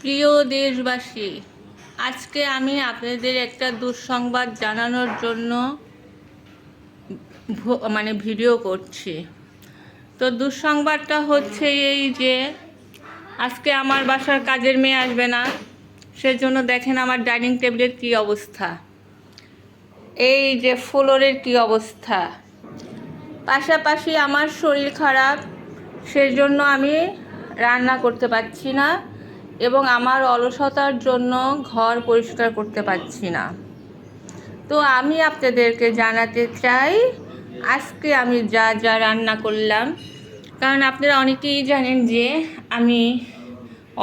প্রিয় দেশবাসী, আজকে আমি আপনাদের একটা দুঃসংবাদ জানানোর জন্য মানে ভিডিও করছি। তো দুঃসংবাদটা হচ্ছে এই যে, আজকে আমার বাসার কাজের মেয়ে আসবে না, সেজন্য দেখেন আমার ডাইনিং টেবিলের কী অবস্থা। এই যে ফ্লোরের কী অবস্থা। পাশাপাশি আমার শরীর খারাপ, সেজন্য আমি রান্না করতে পারছি না। এবং আমার অলসতার জন্য ঘর পরিষ্কার করতে পারছি না। তো আমি আপনাদেরকে জানাতে চাই, আজকে আমি যা যা রান্না করলাম, কারণ আপনারা অনেকেই জানেন যে আমি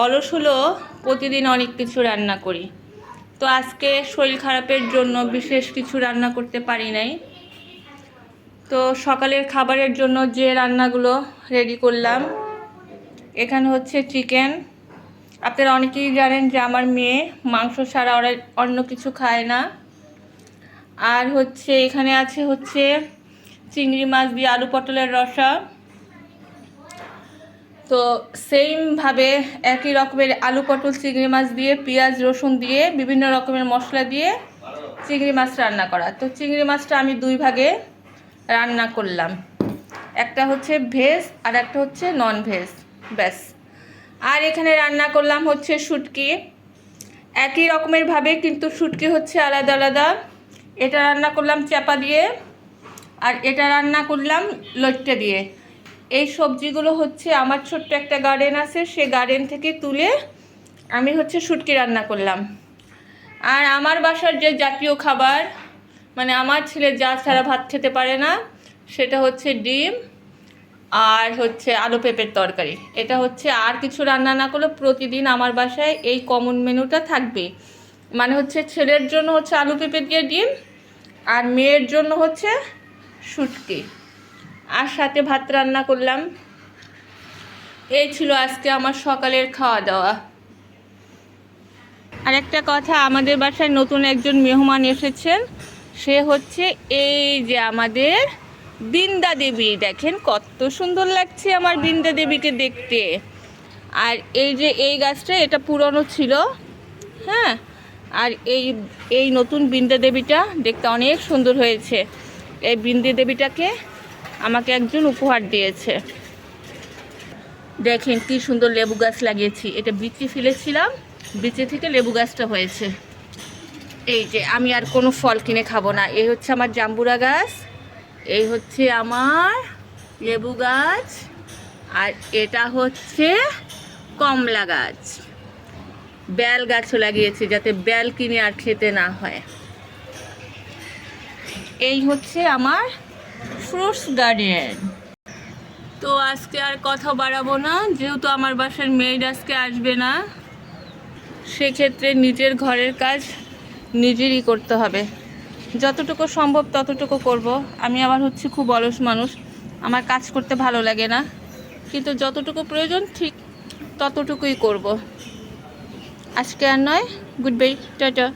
অলস হলেও প্রতিদিন অনেক কিছু রান্না করি। তো আজকে শরীর খারাপের জন্য বিশেষ কিছু রান্না করতে পারি নাই। তো সকালের খাবারের জন্য যে রান্নাগুলো রেডি করলাম, এখানে হচ্ছে চিকেন আপনারা অনেকেই জানেন যে আমার মেয়ে মাংস ছাড়া ওরা অন্য কিছু খায় না। আর হচ্ছে এখানে আছে হচ্ছে চিংড়ি মাছ দিয়ে আলু পটলের রসা। তো সেমভাবে একই রকমের আলু পটল, চিংড়ি মাছ দিয়ে, পেঁয়াজ, রসুন দিয়ে, বিভিন্ন রকমের মশলা দিয়ে চিংড়ি মাছ রান্না করা। তো চিংড়ি মাছটা আমি দুই ভাগে রান্না করলাম। একটা হচ্ছে ভেজ আর একটা হচ্ছে নন ভেজ ব্যাস। আর এখানে রান্না করলাম হচ্ছে শুটকি। একই রকমের ভাবে কিন্তু শুটকি হচ্ছে আলাদা আলাদা। এটা রান্না করলাম চাপা দিয়ে আর এটা রান্না করলাম লট্টে দিয়ে। এই সবজিগুলো হচ্ছে আমার ছোট্ট একটা গার্ডেন আছে, সে গার্ডেন থেকে তুলে আমি হচ্ছে শুটকি রান্না করলাম। আর আমার বাসার যে জাতীয় খাবার মানে আমার ছেলে যা ছাড়া ভাত খেতে পারে না, সেটা হচ্ছে ডিম আর হচ্ছে আলু পেঁপের তরকারি। এটা হচ্ছে আর কিছু রান্না না করলে প্রতিদিন আমার বাসায় এই কমন মেনুটা থাকবে। মানে হচ্ছে ছেলের জন্য হচ্ছে আলু পেঁপে দিয়ে ডিম, আর মেয়ের জন্য হচ্ছে শুটকি। আর সাথে ভাত রান্না করলাম। এই ছিল আজকে আমার সকালের খাওয়া দাওয়া আর একটা কথা, আমাদের বাসায় নতুন একজন মেহমান এসেছেন। সে হচ্ছে এই যে আমাদের বৃন্দা দেবী, দেখেন কত সুন্দর লাগছে আমার বৃন্দা দেবীকে দেখতে। আর এই যে এই গাছটা, এটা পুরনো ছিল হ্যাঁ? আর এই এই নতুন বৃন্দা দেবীটা দেখতে অনেক সুন্দর হয়েছে। এই বৃন্দা দেবীটাকে আমাকে একজন উপহার দিয়েছে। দেখেন কি সুন্দর লেবু গাছ লাগিয়েছি। এটা বিচি ফেলেছিলাম, বিচি থেকে লেবু গাছটা হয়েছে। এই যে, আমি আর কোনো ফল কিনে খাব না। এই হচ্ছে আমার জাম্বুরা গাছ। এই হচ্ছে আমার লেবু গাছ আর এটা হচ্ছে কমলা গাছ। বেল গাছও লাগিয়েছি যাতে বেল কিনে আর খেতে না হয়। এই হচ্ছে আমার ফ্রুটস গার্ডেন। তো আজকে আর কথা বাড়াবো না, যেহেতু আমার বাসার মেয়ের আজকে আসবে না, সেক্ষেত্রে নিজের ঘরের কাজ নিজেরই করতে হবে। যতটুকু সম্ভব ততটুকু করব। আমি আবার হচ্ছে খুব অলস মানুষ। আমার কাজ করতে ভালো লাগে না। কিন্তু যতটুকু প্রয়োজন ঠিক ততটুকুই করব। আজকে আর নয়। Good bye. টাটা।